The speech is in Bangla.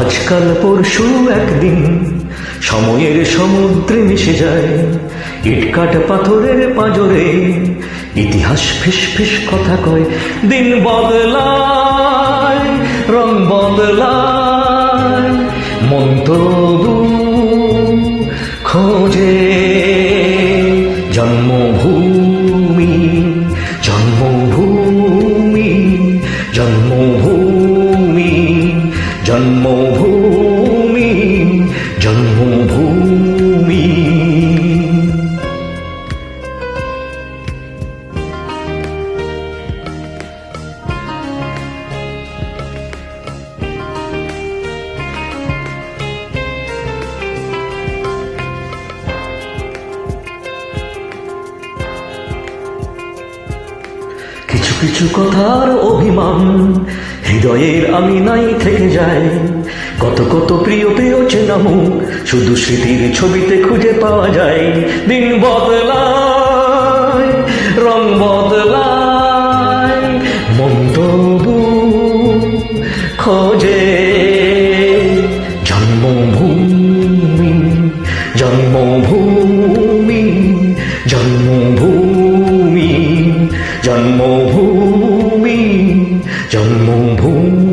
আজকাল পরশু একদিন সময়ের সমুদ্রে মিশে যায় ইটকাট পাথরের পাঁজরে, ইতিহাস ফিস ফিস কথা কয়, দিন বদলায়, রং বদলায়, মন খোঁজে, জন্মভূমি জন্মভূমি জন্মভূমি জন্মভূমি কিছু কিছু কথার অভিমান। হৃদয়ের আমি নাই থেকে যাই। কত কত প্রিয় প্রিয় চেনা শুধু স্মৃতির ছবিতে খুঁজে পাওয়া যায়। দিন বদলায়, রং বদলায় খোঁজে। জন্মভূমি জন্মভূমি জন্মভূমি জন্মভূমি